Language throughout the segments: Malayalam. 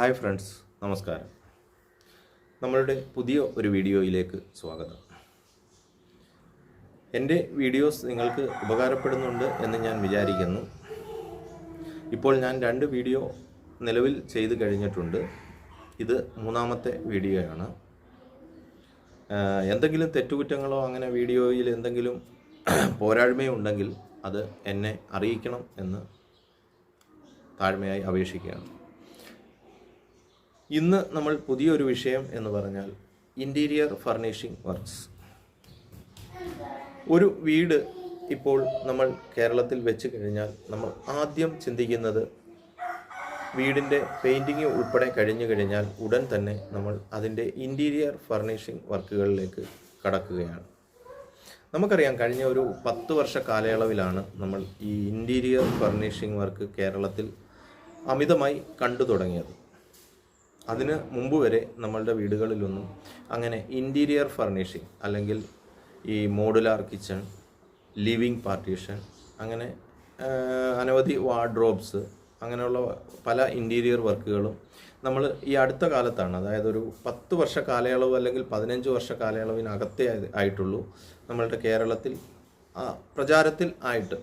ഹായ് ഫ്രണ്ട്സ് നമസ്കാരം. നമ്മളുടെ പുതിയ ഒരു വീഡിയോയിലേക്ക് സ്വാഗതം. എന്റെ വീഡിയോസ് നിങ്ങൾക്ക് ഉപകാരപ്പെടുന്നുണ്ട് എന്ന് ഞാൻ വിചാരിക്കുന്നു. ഇപ്പോൾ ഞാൻ രണ്ട് വീഡിയോ നിലവിൽ ചെയ്തു കഴിഞ്ഞിട്ടുണ്ട്. ഇത് മൂന്നാമത്തെ വീഡിയോയാണ്. എന്തെങ്കിലും തെറ്റുകുറ്റങ്ങളോ അങ്ങനെ വീഡിയോയിൽ എന്തെങ്കിലും പോരായ്മയോ ഉണ്ടെങ്കിൽ അത് എന്നെ അറിയിക്കണം എന്ന് താഴ്മയായി അപേക്ഷിക്കുകയാണ്. ഇന്ന് നമ്മൾ പുതിയൊരു വിഷയം എന്ന് പറഞ്ഞാൽ ഇന്റീരിയർ ഫർണിഷിംഗ് വർക്ക്സ് ഒരു വീട് ഇപ്പോൾ നമ്മൾ കേരളത്തിൽ വെച്ച് കഴിഞ്ഞാൽ നമ്മൾ ആദ്യം ചിന്തിക്കുന്നത് വീടിന്റെ പെയിന്റിങ് ഉൾപ്പെടെ കഴിഞ്ഞു കഴിഞ്ഞാൽ ഉടൻ തന്നെ നമ്മൾ അതിന്റെ ഇന്റീരിയർ ഫർണിഷിംഗ് വർക്കുകളിലേക്ക് കടക്കുകയാണ്. നമുക്കറിയാം കഴിഞ്ഞ ഒരു പത്ത് വർഷ കാലയളവിലാണ് നമ്മൾ ഈ ഇന്റീരിയർ ഫർണിഷിംഗ് വർക്ക് കേരളത്തിൽ അമിതമായി കണ്ടു തുടങ്ങിയത്. അതിന് മുമ്പ് വരെ നമ്മളുടെ വീടുകളിലൊന്നും അങ്ങനെ ഇന്റീരിയർ ഫർണിഷിംഗ് അല്ലെങ്കിൽ ഈ മോഡുലാർ കിച്ചൺ ലിവിങ് പാർട്ടീഷൻ അങ്ങനെ അനവധി വാർഡ്രോബ്സ് അങ്ങനെയുള്ള പല ഇന്റീരിയർ വർക്കുകളും നമ്മൾ ഈ അടുത്ത കാലത്താണ്. അതായത് ഒരു പത്ത് വർഷ കാലയളവ് അല്ലെങ്കിൽ പതിനഞ്ച് വർഷ കാലയളവിനകത്തേ ആയിട്ടുള്ളൂ നമ്മളുടെ കേരളത്തിൽ പ്രചാരത്തിൽ ആയിട്ട്.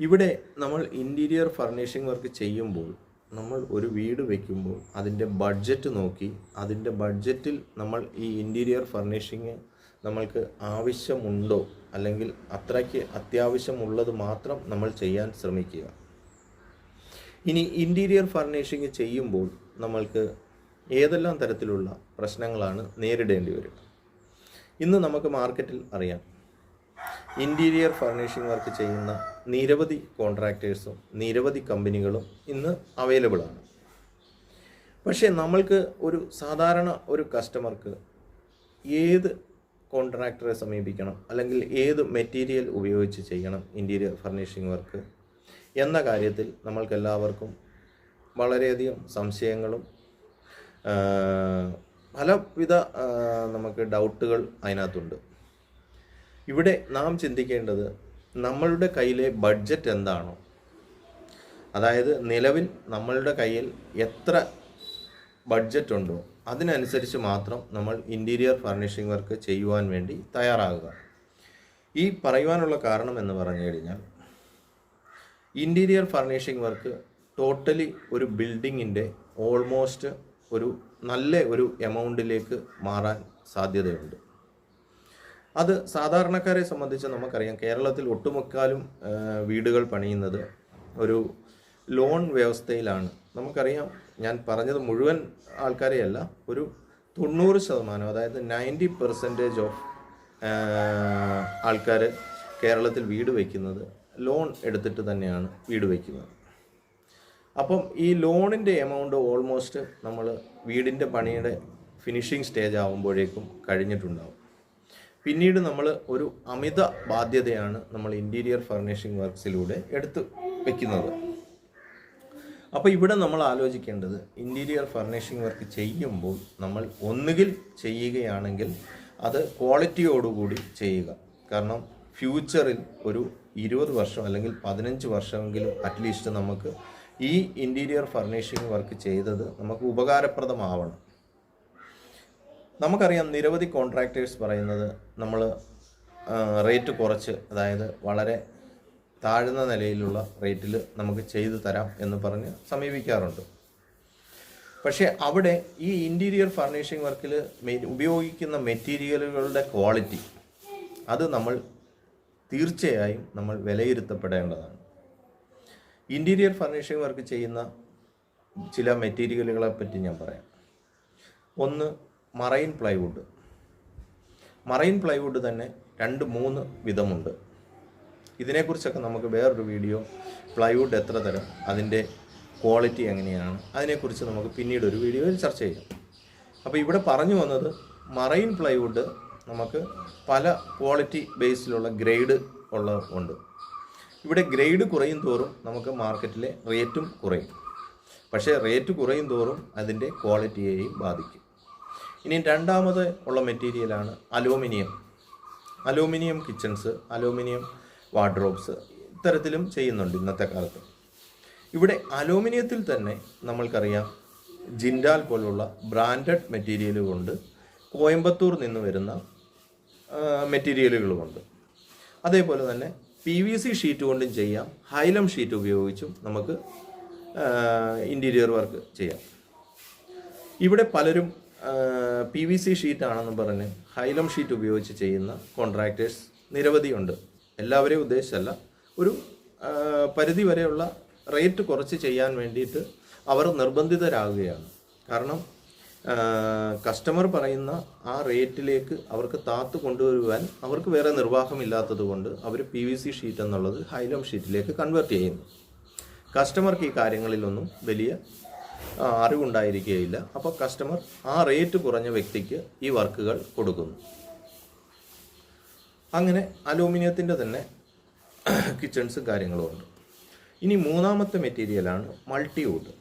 ഇവിടെ നമ്മൾ ഇന്റീരിയർ ഫർണിഷിംഗ് വർക്ക് ചെയ്യുമ്പോൾ നമ്മൾ ഒരു വീട് വയ്ക്കുമ്പോൾ അതിന്റെ ബഡ്ജറ്റ് നോക്കി അതിന്റെ ബഡ്ജറ്റിൽ നമ്മൾ ഈ ഇന്റീരിയർ ഫർണിഷിങ് നമ്മൾക്ക് ആവശ്യമുണ്ടോ? അല്ലെങ്കിൽ അത്രയ്ക്ക് അത്യാവശ്യമുള്ളത് മാത്രം നമ്മൾ ചെയ്യാൻ ശ്രമിക്കുക. ഇനി ഇന്റീരിയർ ഫർണിഷിങ് ചെയ്യുമ്പോൾ നമ്മൾക്ക് ഏതെല്ലാം തരത്തിലുള്ള പ്രശ്നങ്ങളാണ് നേരിടേണ്ടി വരിക? ഇന്ന് നമുക്ക് മാർക്കറ്റിൽ അറിയാം. ഇന്റീരിയർ ഫർണിഷിംഗ് വർക്ക് ചെയ്യുന്ന നിരവധി കോൺട്രാക്ടേഴ്സും നിരവധി കമ്പനികളും ഇന്ന് അവൈലബിൾ ആണ്. പക്ഷേ നമ്മൾക്ക് ഒരു സാധാരണ ഒരു കസ്റ്റമർക്ക് ഏത് കോൺട്രാക്ടറെ സമീപിക്കണം അല്ലെങ്കിൽ ഏത് മെറ്റീരിയൽ ഉപയോഗിച്ച് ചെയ്യണം ഇന്റീരിയർ ഫർണിഷിംഗ് വർക്ക് എന്ന കാര്യത്തിൽ നമ്മൾക്കെല്ലാവർക്കും വളരെയധികം സംശയങ്ങളും പലവിധ നമുക്ക് ഡൗട്ടുകൾ അതിനകത്തുണ്ട്. ഇവിടെ നാം ചിന്തിക്കേണ്ടത് നമ്മളുടെ കയ്യിലെ ബഡ്ജറ്റ് എന്താണോ? അതായത് നിലവിൽ നമ്മളുടെ കയ്യിൽ എത്ര ബഡ്ജറ്റ് ഉണ്ടോ അതിനനുസരിച്ച് മാത്രം നമ്മൾ ഇന്റീരിയർ ഫർണിഷിംഗ് വർക്ക് ചെയ്യുവാൻ വേണ്ടി തയ്യാറാകുക. ഈ പറയുവാനുള്ള കാരണം എന്ന് പറഞ്ഞു കഴിഞ്ഞാൽ ഇന്റീരിയർ ഫർണിഷിംഗ് വർക്ക് ടോട്ടലി ഒരു ബിൽഡിങ്ങിന്റെ ഓൾമോസ്റ്റ് ഒരു നല്ല ഒരു എമൗണ്ടിലേക്ക് മാറാൻ സാധ്യതയുണ്ട്. അത് സാധാരണക്കാരെ സംബന്ധിച്ച് നമുക്കറിയാം. കേരളത്തിൽ ഒട്ടുമുക്കാലും വീടുകൾ പണിയുന്നത് ഒരു ലോൺ വ്യവസ്ഥയിലാണ്. നമുക്കറിയാം ഞാൻ പറഞ്ഞത് മുഴുവൻ ആൾക്കാരെയല്ല ഒരു തൊണ്ണൂറ് ശതമാനം അതായത് നയന്റി പെർസെന്റേജ് ഓഫ് ആൾക്കാർ കേരളത്തിൽ വീട് വയ്ക്കുന്നത് ലോൺ എടുത്തിട്ട് തന്നെയാണ് വീട് വയ്ക്കുന്നത്. അപ്പം ഈ ലോണിന്റെ എമൗണ്ട് ഓൾമോസ്റ്റ് നമ്മൾ വീടിന്റെ പണിയുടെ ഫിനിഷിംഗ് സ്റ്റേജ് ആകുമ്പോഴേക്കും കഴിഞ്ഞിട്ടുണ്ടാവും. പിന്നീട് നമ്മൾ ഒരു അമിത ബാധ്യതയാണ് നമ്മൾ ഇന്റീരിയർ ഫർണിഷിംഗ് വർക്ക്സിലൂടെ എടുത്ത് വെക്കുന്നത്. അപ്പോൾ ഇവിടെ നമ്മൾ ആലോചിക്കേണ്ടത് ഇന്റീരിയർ ഫർണിഷിംഗ് വർക്ക് ചെയ്യുമ്പോൾ നമ്മൾ ഒന്നുകിൽ ചെയ്യുകയാണെങ്കിൽ അത് ക്വാളിറ്റിയോടുകൂടി ചെയ്യുക. കാരണം ഫ്യൂച്ചറിൽ ഒരു ഇരുപത് വർഷം അല്ലെങ്കിൽ പതിനഞ്ച് വർഷമെങ്കിലും അറ്റ്ലീസ്റ്റ് നമുക്ക് ഈ ഇന്റീരിയർ ഫർണിഷിംഗ് വർക്ക് ചെയ്തത് നമുക്ക് ഉപകാരപ്രദമാവണം. നമുക്കറിയാം നിരവധി കോൺട്രാക്ടേഴ്സ് പറയുന്നത് നമ്മൾ റേറ്റ് കുറച്ച് അതായത് വളരെ താഴ്ന്ന നിലയിലുള്ള റേറ്റിൽ നമുക്ക് ചെയ്തു തരാം എന്ന് പറഞ്ഞ് സമീപിക്കാറുണ്ട്. പക്ഷേ അവിടെ ഈ ഇന്റീരിയർ ഫർണിഷിംഗ് വർക്കിൽ ഉപയോഗിക്കുന്ന മെറ്റീരിയലുകളുടെ ക്വാളിറ്റി അത് നമ്മൾ തീർച്ചയായും നമ്മൾ വിലയിരുത്തപ്പെടേണ്ടതാണ്. ഇന്റീരിയർ ഫർണിഷിംഗ് വർക്ക് ചെയ്യുന്ന ചില മെറ്റീരിയലുകളെ പറ്റി ഞാൻ പറയാം. ഒന്ന് മറൈൻ പ്ലൈവുഡ്. മറൈൻ പ്ലൈവുഡ് തന്നെ രണ്ട് മൂന്ന് വിധമുണ്ട്. ഇതിനെക്കുറിച്ചൊക്കെ നമുക്ക് വേറൊരു വീഡിയോ പ്ലൈവുഡ് എത്ര തരം അതിന്റെ ക്വാളിറ്റി എങ്ങനെയാണ് അതിനെക്കുറിച്ച് നമുക്ക് പിന്നീട് ഒരു വീഡിയോയിൽ ചർച്ച ചെയ്യാം. അപ്പോൾ ഇവിടെ പറഞ്ഞു വന്നത് മറൈൻ പ്ലൈവുഡ് നമുക്ക് പല ക്വാളിറ്റി ബേസിലുള്ള ഗ്രേഡ് ഉള്ള ഉണ്ട്. ഇവിടെ ഗ്രേഡ് കുറയും തോറും നമുക്ക് മാർക്കറ്റിലെ റേറ്റും കുറയും. പക്ഷേ റേറ്റ് കുറയും തോറും അതിന്റെ ക്വാളിറ്റിയെയും ബാധിക്കും. ഇനി രണ്ടാമത് ഉള്ള മെറ്റീരിയലാണ് aluminium. Aluminium kitchens aluminium wardrobes ഇത്തരത്തിലും ചെയ്യുന്നുണ്ട് ഇന്നത്തെ കാലത്ത്. ഇവിടെ അലൂമിനിയത്തിൽ തന്നെ നമ്മൾക്കറിയാം ജിൻഡാൽ പോലുള്ള ബ്രാൻഡഡ് മെറ്റീരിയലുകളുണ്ട് കോയമ്പത്തൂർ നിന്ന് വരുന്ന മെറ്റീരിയലുകളുമുണ്ട് അതേപോലെ തന്നെ പി വി സി ഷീറ്റ് കൊണ്ടും ചെയ്യാം. ഹൈലം ഷീറ്റ് ഉപയോഗിച്ചും നമുക്ക് ഇന്റീരിയർ വർക്ക് ചെയ്യാം. ഇവിടെ പലരും പി വി സി ഷീറ്റാണെന്ന് പറഞ്ഞ് ഹൈലം ഷീറ്റ് ഉപയോഗിച്ച് ചെയ്യുന്ന കോൺട്രാക്ടേഴ്സ് നിരവധിയുണ്ട്. എല്ലാവരെയും ഉദ്ദേശിച്ചല്ല ഒരു പരിധി വരെയുള്ള റേറ്റ് കുറച്ച് ചെയ്യാൻ വേണ്ടിയിട്ട് അവർ നിർബന്ധിതരാകുകയാണ്. കാരണം കസ്റ്റമർ പറയുന്ന ആ റേറ്റിലേക്ക് അവർക്ക് താത്ത് കൊണ്ടുവരുവാൻ അവർക്ക് വേറെ നിർവാഹമില്ലാത്തത് കൊണ്ട് അവർ പി വി സി ഷീറ്റ് എന്നുള്ളത് ഹൈലം ഷീറ്റിലേക്ക് കൺവേർട്ട് ചെയ്യുന്നു. കസ്റ്റമർക്ക് ഈ കാര്യങ്ങളിലൊന്നും വലിയ അറിവുണ്ടായിരിക്കുകയില്ല. അപ്പോൾ കസ്റ്റമർ ആ റേറ്റ് കുറഞ്ഞ വ്യക്തിക്ക് ഈ വർക്കുകൾ കൊടുക്കുന്നു. അങ്ങനെ അലൂമിനിയത്തിന്റെ തന്നെ കിച്ചൺസും കാര്യങ്ങളും ഉണ്ട്. ഇനി മൂന്നാമത്തെ മെറ്റീരിയലാണ് മൾട്ടിവുഡ്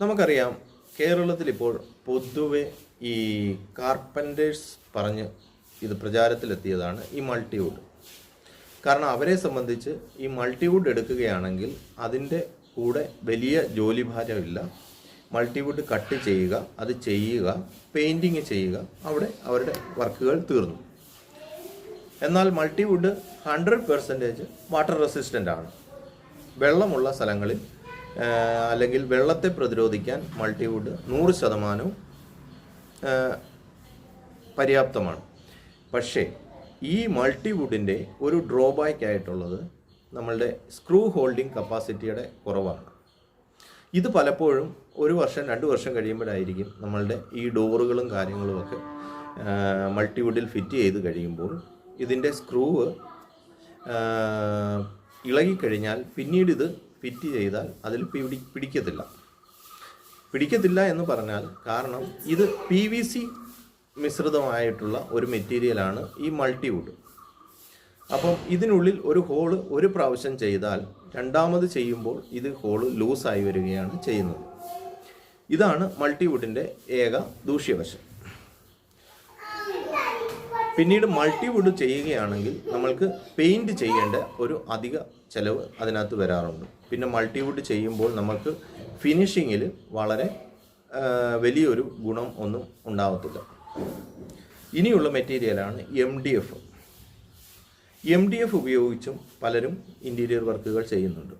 നമുക്കറിയാം കേരളത്തിൽ ഇപ്പോൾ പൊതുവെ ഈ കാർപ്പന്റേഴ്സ് പറഞ്ഞ് ഇത് പ്രചാരത്തിലെത്തിയതാണ് ഈ മൾട്ടിവുഡ് കാരണം അവരെ സംബന്ധിച്ച് ഈ മൾട്ടിവുഡ് എടുക്കുകയാണെങ്കിൽ അതിന്റെ കൂടെ വലിയ ജോലി ഭാരമില്ല. മൾട്ടിവുഡ് കട്ട് ചെയ്യുക അത് ചെയ്യുക പെയിന്റിങ് ചെയ്യുക അവിടെ അവരുടെ വർക്കുകൾ തീർന്നു. എന്നാൽ multiwood hundred percentage water resistant ആണ്. വെള്ളമുള്ള സ്ഥലങ്ങളിൽ അല്ലെങ്കിൽ വെള്ളത്തെ പ്രതിരോധിക്കാൻ മൾട്ടിവുഡ് നൂറ് ശതമാനവും പര്യാപ്തമാണ്. പക്ഷേ ഈ മൾട്ടിവുഡിന്റെ ഒരു ഡ്രോബാക്ക് ആയിട്ടുള്ളത് നമ്മളുടെ സ്ക്രൂ ഹോൾഡിംഗ് കപ്പാസിറ്റിയുടെ കുറവാണ്. ഇത് പലപ്പോഴും ഒരു വർഷം രണ്ട് വർഷം കഴിയുമ്പോഴായിരിക്കും നമ്മളുടെ ഈ ഡോറുകളും കാര്യങ്ങളുമൊക്കെ മൾട്ടിവുഡിൽ ഫിറ്റ് ചെയ്ത് കഴിയുമ്പോൾ ഇതിന്റെ സ്ക്രൂവ് ഇളകിക്കഴിഞ്ഞാൽ പിന്നീട് ഇത് ഫിറ്റ് ചെയ്താൽ അതിൽ പിടി പിടിക്കത്തില്ല. പിടിക്കത്തില്ല എന്ന് പറഞ്ഞാൽ കാരണം ഇത് പി വി സി മിശ്രിതമായിട്ടുള്ള ഒരു മെറ്റീരിയലാണ് ഈ മൾട്ടിവുഡ് അപ്പം ഇതിനുള്ളിൽ ഒരു ഹോൾ ഒരു പ്രാവശ്യം ചെയ്താൽ രണ്ടാമത് ചെയ്യുമ്പോൾ ഇത് ഹോൾ ലൂസായി വരികയാണ് ചെയ്യുന്നത്. ഇതാണ് മൾട്ടിവുഡിന്റെ ഏക ദൂഷ്യവശം. പിന്നീട് മൾട്ടിവുഡ് ചെയ്യുകയാണെങ്കിൽ നമ്മൾക്ക് പെയിന്റ് ചെയ്യേണ്ട ഒരു അധിക ചിലവ് അതിനകത്ത് വരാറുണ്ട്. പിന്നെ മൾട്ടിവുഡ് ചെയ്യുമ്പോൾ നമുക്ക് ഫിനിഷിങ്ങിൽ വളരെ വലിയൊരു ഗുണം ഒന്നും ഉണ്ടാവത്തില്ല. ഇനിയുള്ള മെറ്റീരിയലാണ് M D F M D F ഉപയോഗിച്ചും പലരും ഇന്റീരിയർ വർക്കുകൾ ചെയ്യുന്നുണ്ട്.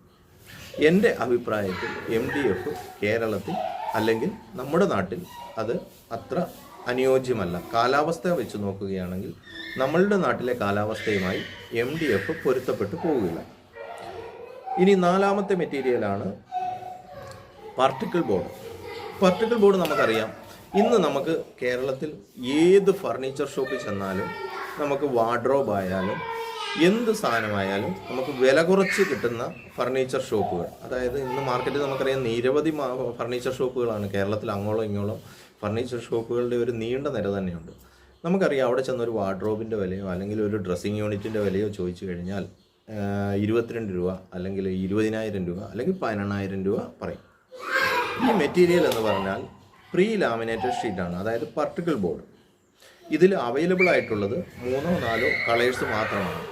എന്റെ അഭിപ്രായത്തിൽ എം ഡി എഫ് കേരളത്തിൽ അല്ലെങ്കിൽ നമ്മുടെ നാട്ടിൽ അത് അത്ര അനുയോജ്യമല്ല. കാലാവസ്ഥ വെച്ച് നോക്കുകയാണെങ്കിൽ നമ്മളുടെ നാട്ടിലെ കാലാവസ്ഥയുമായി എം ഡി എഫ് പൊരുത്തപ്പെട്ടു പോവുകയില്ല. ഇനി നാലാമത്തെ മെറ്റീരിയലാണ് പാർട്ടിക്കിൾ ബോർഡ് പാർട്ടിക്കിൾ ബോർഡ് നമുക്കറിയാം. ഇന്ന് നമുക്ക് കേരളത്തിൽ ഏത് ഫർണിച്ചർ ഷോപ്പിൽ ചെന്നാലും നമുക്ക് വാർഡ്രോബ് ആയാലും എന്ത് സാധനമായാലും നമുക്ക് വില കുറച്ച് കിട്ടുന്ന ഫർണിച്ചർ ഷോപ്പുകൾ അതായത് ഇന്ന് മാർക്കറ്റിൽ നമുക്കറിയാം നിരവധി ഫർണിച്ചർ ഷോപ്പുകളാണ് കേരളത്തിൽ അങ്ങോളം ഇങ്ങോളം ഫർണിച്ചർ ഷോപ്പുകളുടെ ഒരു നീണ്ട നിര തന്നെയുണ്ട്. നമുക്കറിയാം അവിടെ ചെന്നൊരു വാർഡ്രോബിന്റെ വിലയോ അല്ലെങ്കിൽ ഒരു ഡ്രസ്സിങ് യൂണിറ്റിന്റെ വിലയോ ചോദിച്ചു കഴിഞ്ഞാൽ ഇരുപത്തിരണ്ട് രൂപ അല്ലെങ്കിൽ ഇരുപതിനായിരം രൂപ അല്ലെങ്കിൽ പതിനെണ്ണായിരം രൂപ പറയും. ഈ മെറ്റീരിയൽ എന്ന് പറഞ്ഞാൽ പ്രീ ലാമിനേറ്റഡ് ഷീറ്റാണ് അതായത് പർട്ടിക്കൽ ബോർഡ് ഇതിൽ അവൈലബിൾ ആയിട്ടുള്ളത് മൂന്നോ നാലോ കളേഴ്സ് മാത്രമാണ്.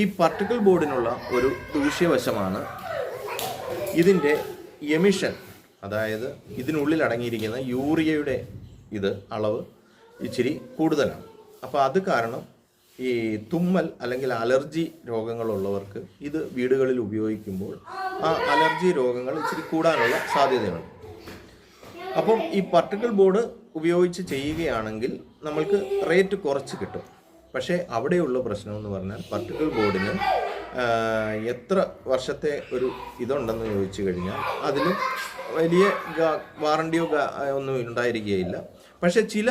ഈ പാർട്ടിക്കിൾ ബോർഡിനുള്ള ഒരു ദൂഷ്യവശമാണ് ഇതിന്റെ എമിഷൻ അതായത് ഇതിനുള്ളിൽ അടങ്ങിയിരിക്കുന്ന യൂറിയയുടെ ഇത് അളവ് ഇച്ചിരി കൂടുതലാണ്. അപ്പോൾ അത് കാരണം ഈ തുമ്മൽ അല്ലെങ്കിൽ അലർജി രോഗങ്ങളുള്ളവർക്ക് ഇത് വീടുകളിൽ ഉപയോഗിക്കുമ്പോൾ ആ അലർജി രോഗങ്ങൾ ഇച്ചിരി കൂടാനുള്ള സാധ്യതയുണ്ട്. അപ്പം ഈ പാർട്ടിക്കിൾ ബോർഡ് ഉപയോഗിച്ച് ചെയ്യുകയാണെങ്കിൽ നമ്മൾക്ക് റേറ്റ് കുറച്ച് കിട്ടും. പക്ഷേ അവിടെയുള്ള പ്രശ്നം എന്ന് പറഞ്ഞാൽ പർട്ടിക്കുലർ ബോർഡിന് എത്ര വർഷത്തെ ഒരു ഇതുണ്ടെന്ന് ചോദിച്ചു കഴിഞ്ഞാൽ അതിൽ വലിയ വാറണ്ടിയോ ഒന്നും ഉണ്ടായിരിക്കുകയില്ല. പക്ഷേ ചില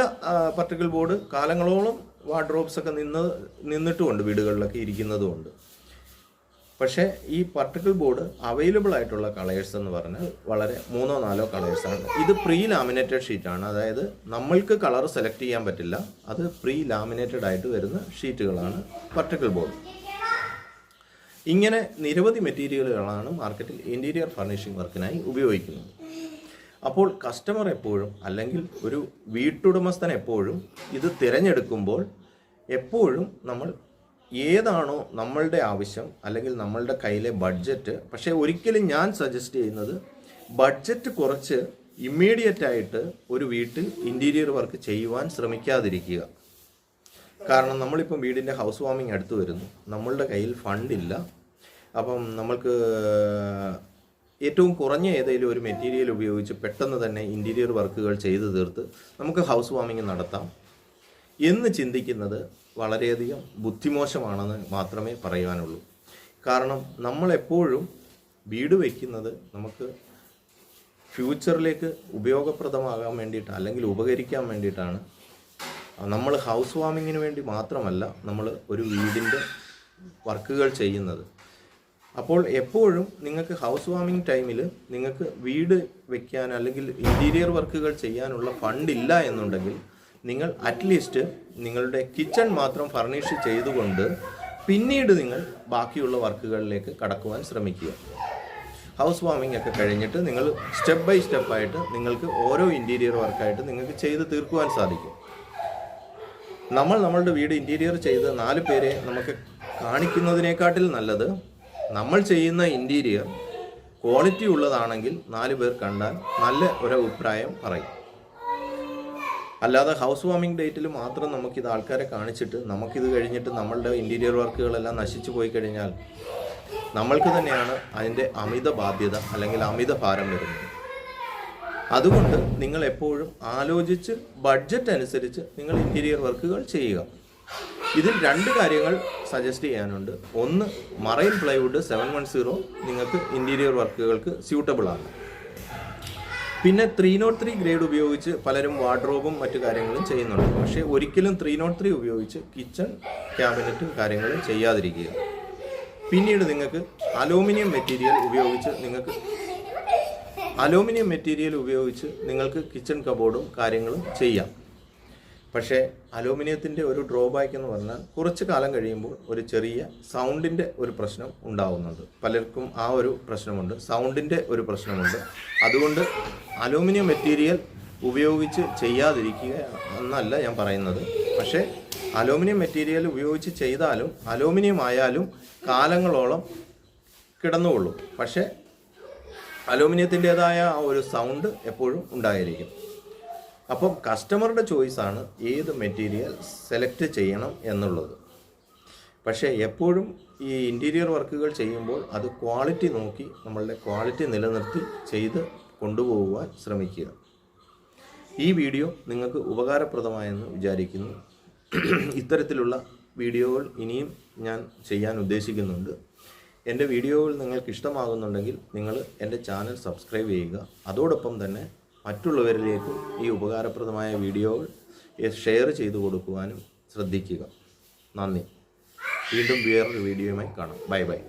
പർട്ടിക്കുലർ ബോർഡ് കാലങ്ങളോളം വാർഡ്രോബ്സ് ഒക്കെ നിന്ന് നിന്നിട്ടുമുണ്ട് വീടുകളിലൊക്കെ ഇരിക്കുന്നതുമുണ്ട്. പക്ഷേ ഈ പാർട്ടിക്കിൾ ബോർഡ് അവൈലബിൾ ആയിട്ടുള്ള കളേഴ്സ് എന്ന് പറഞ്ഞാൽ വളരെ മൂന്നോ നാലോ കളേഴ്സ് ആണ്. ഇത് പ്രീ ലാമിനേറ്റഡ് ആണ്. അതായത് നമ്മൾക്ക് കളർ സെലക്ട് ചെയ്യാൻ പറ്റില്ല. അത് പ്രീ ലാമിനേറ്റഡ് ആയിട്ട് വരുന്ന ഷീറ്റുകളാണ് പാർട്ടിക്കിൾ ബോർഡ് ഇങ്ങനെ നിരവധി മെറ്റീരിയലുകളാണ് മാർക്കറ്റിൽ ഇന്റീരിയർ ഫർണിഷിംഗ് വർക്കിനായി ഉപയോഗിക്കുന്നത്. അപ്പോൾ കസ്റ്റമർ എപ്പോഴും അല്ലെങ്കിൽ ഒരു വീട്ടുടമസ്ഥൻ എപ്പോഴും ഇത് തിരഞ്ഞെടുക്കുമ്പോൾ എപ്പോഴും നമ്മൾ ഏതാണോ നമ്മളുടെ ആവശ്യം അല്ലെങ്കിൽ നമ്മളുടെ കയ്യിലെ ബഡ്ജറ്റ് പക്ഷേ ഒരിക്കലും ഞാൻ സജസ്റ്റ് ചെയ്യുന്നത് ബഡ്ജറ്റ് കുറച്ച് ഇമ്മീഡിയറ്റ് ആയിട്ട് ഒരു വീട്ടിൽ ഇന്റീരിയർ വർക്ക് ചെയ്യുവാൻ ശ്രമിക്കാതിരിക്കുക. കാരണം നമ്മളിപ്പം വീടിന്റെ ഹൗസ് വാമിംഗ് അടുത്ത് വരുന്നു. നമ്മളുടെ കയ്യിൽ ഫണ്ടില്ല അപ്പം നമ്മൾക്ക് ഏറ്റവും കുറഞ്ഞ ഏതെങ്കിലും ഒരു മെറ്റീരിയൽ ഉപയോഗിച്ച് പെട്ടെന്ന് തന്നെ ഇന്റീരിയർ വർക്കുകൾ ചെയ്തു തീർത്ത് നമുക്ക് ഹൗസ് വാമിങ് നടത്താം. എന്ന് ചിന്തിക്കുന്നത് വളരെയധികം ബുദ്ധിമോശമാണെന്ന് മാത്രമേ പറയുവാനുള്ളൂ. കാരണം നമ്മളെപ്പോഴും വീട് വയ്ക്കുന്നത് നമുക്ക് ഫ്യൂച്ചറിലേക്ക് ഉപയോഗപ്രദമാകാൻ വേണ്ടിയിട്ട് അല്ലെങ്കിൽ ഉപകരിക്കാൻ വേണ്ടിയിട്ടാണ്. നമ്മൾ ഹൗസ് വാമിങ്ങിന് വേണ്ടി മാത്രമല്ല നമ്മൾ ഒരു വീടിന്റെ വർക്കുകൾ ചെയ്യുന്നത്. അപ്പോൾ എപ്പോഴും നിങ്ങൾക്ക് ഹൗസ് വാമിംഗ് ടൈമിൽ നിങ്ങൾക്ക് വീട് വെക്കാൻ അല്ലെങ്കിൽ ഇന്റീരിയർ വർക്കുകൾ ചെയ്യാനുള്ള ഫണ്ട് ഇല്ല എന്നുണ്ടെങ്കിൽ നിങ്ങൾ അറ്റ്ലീസ്റ്റ് നിങ്ങളുടെ കിച്ചൺ മാത്രം ഫർണിഷ് ചെയ്തുകൊണ്ട് പിന്നീട് നിങ്ങൾ ബാക്കിയുള്ള വർക്കുകളിലേക്ക് കടക്കുവാൻ ശ്രമിക്കുക. ഹൗസ് വാമിംഗ് ഒക്കെ കഴിഞ്ഞിട്ട് നിങ്ങൾ സ്റ്റെപ്പ് ബൈ സ്റ്റെപ്പായിട്ട് നിങ്ങൾക്ക് ഓരോ ഇന്റീരിയർ വർക്കായിട്ട് നിങ്ങൾക്ക് ചെയ്ത് തീർക്കുവാൻ സാധിക്കും. നമ്മൾ നമ്മളുടെ വീട് ഇന്റീരിയർ ചെയ്ത് നാല് പേരെ നമുക്ക് കാണിക്കുന്നതിനേക്കാട്ടിൽ നല്ലത് നമ്മൾ ചെയ്യുന്ന ഇന്റീരിയർ ക്വാളിറ്റി ഉള്ളതാണെങ്കിൽ നാല് പേർ കണ്ടാൽ നല്ല ഒരു അഭിപ്രായം പറയും. അല്ലാതെ ഹൗസ് വാമിംഗ് ഡേറ്റിൽ മാത്രം നമുക്കിത് ആൾക്കാരെ കാണിച്ചിട്ട് നമുക്കിത് കഴിഞ്ഞിട്ട് നമ്മളുടെ ഇന്റീരിയർ വർക്കുകളെല്ലാം നശിച്ചു പോയി കഴിഞ്ഞാൽ നമ്മൾക്ക് തന്നെയാണ് അതിന്റെ അമിത ബാധ്യത അല്ലെങ്കിൽ അമിത ഭാരം വരുന്നത്. അതുകൊണ്ട് നിങ്ങൾ എപ്പോഴും ആലോചിച്ച് ബഡ്ജറ്റ് അനുസരിച്ച് നിങ്ങൾ ഇന്റീരിയർ വർക്കുകൾ ചെയ്യുക. ഇതിൽ രണ്ട് കാര്യങ്ങൾ സജസ്റ്റ് ചെയ്യാനുണ്ട്. ഒന്ന് marine plywood seven one zero നിങ്ങൾക്ക് ഇന്റീരിയർ വർക്കുകൾക്ക് സ്യൂട്ടബിൾ ആണ്. പിന്നെ ത്രീ നോട്ട് ത്രീ ഗ്രേഡ് ഉപയോഗിച്ച് പലരും വാർഡ്രോബും മറ്റു കാര്യങ്ങളും ചെയ്യുന്നുണ്ട്. പക്ഷേ ഒരിക്കലും ത്രീ നോട്ട് ത്രീ ഉപയോഗിച്ച് കിച്ചൺ ക്യാബിനറ്റും കാര്യങ്ങളും ചെയ്യാതിരിക്കുക. പിന്നീട് നിങ്ങൾക്ക് അലൂമിനിയം മെറ്റീരിയൽ ഉപയോഗിച്ച് നിങ്ങൾക്ക് അലൂമിനിയം മെറ്റീരിയൽ ഉപയോഗിച്ച് നിങ്ങൾക്ക് കിച്ചൺ കബോർഡും കാര്യങ്ങളും ചെയ്യാം. പക്ഷേ അലൂമിനിയത്തിന്റെ ഒരു ഡ്രോബാക്ക് എന്ന് പറഞ്ഞാൽ കുറച്ച് കാലം കഴിയുമ്പോൾ ഒരു ചെറിയ സൗണ്ടിന്റെ ഒരു പ്രശ്നം ഉണ്ടാവുന്നുണ്ട്. പലർക്കും ആ ഒരു പ്രശ്നമുണ്ട്. സൗണ്ടിന്റെ ഒരു പ്രശ്നമുണ്ട്. അതുകൊണ്ട് അലൂമിനിയം മെറ്റീരിയൽ ഉപയോഗിച്ച് ചെയ്യാതിരിക്കുക എന്നല്ല ഞാൻ പറയുന്നത്. പക്ഷേ അലൂമിനിയം മെറ്റീരിയൽ ഉപയോഗിച്ച് ചെയ്താലും അലൂമിനിയം ആയാലും കാലങ്ങളോളം കിടന്നുകൊള്ളും. പക്ഷേ അലൂമിനിയത്തിന്റെതായ ആ ഒരു സൗണ്ട് എപ്പോഴും ഉണ്ടായിരിക്കും. അപ്പം കസ്റ്റമറുടെ ചോയ്സാണ് ഏത് മെറ്റീരിയൽ സെലക്ട് ചെയ്യണം എന്നുള്ളത്. പക്ഷേ എപ്പോഴും ഈ ഇന്റീരിയർ വർക്കുകൾ ചെയ്യുമ്പോൾ അത് ക്വാളിറ്റി നോക്കി നമ്മളുടെ ക്വാളിറ്റി നിലനിർത്തി ചെയ്ത് കൊണ്ടുപോകുവാൻ ശ്രമിക്കുക. ഈ വീഡിയോ നിങ്ങൾക്ക് ഉപകാരപ്രദമായെന്ന് വിചാരിക്കുന്നു. ഇത്തരത്തിലുള്ള വീഡിയോകൾ ഇനിയും ഞാൻ ചെയ്യാൻ ഉദ്ദേശിക്കുന്നുണ്ട്. എന്റെ വീഡിയോകൾ നിങ്ങൾക്ക് ഇഷ്ടമാകുന്നുണ്ടെങ്കിൽ നിങ്ങൾ എന്റെ ചാനൽ സബ്സ്ക്രൈബ് ചെയ്യുക. അതോടൊപ്പം തന്നെ മറ്റുള്ളവരിലേക്കും ഈ ഉപകാരപ്രദമായ വീഡിയോകൾ ഷെയർ ചെയ്തു കൊടുക്കുവാനും ശ്രദ്ധിക്കുക. നന്ദി. വീണ്ടും വേറൊരു വീഡിയോയുമായി കാണാം. Bye bye.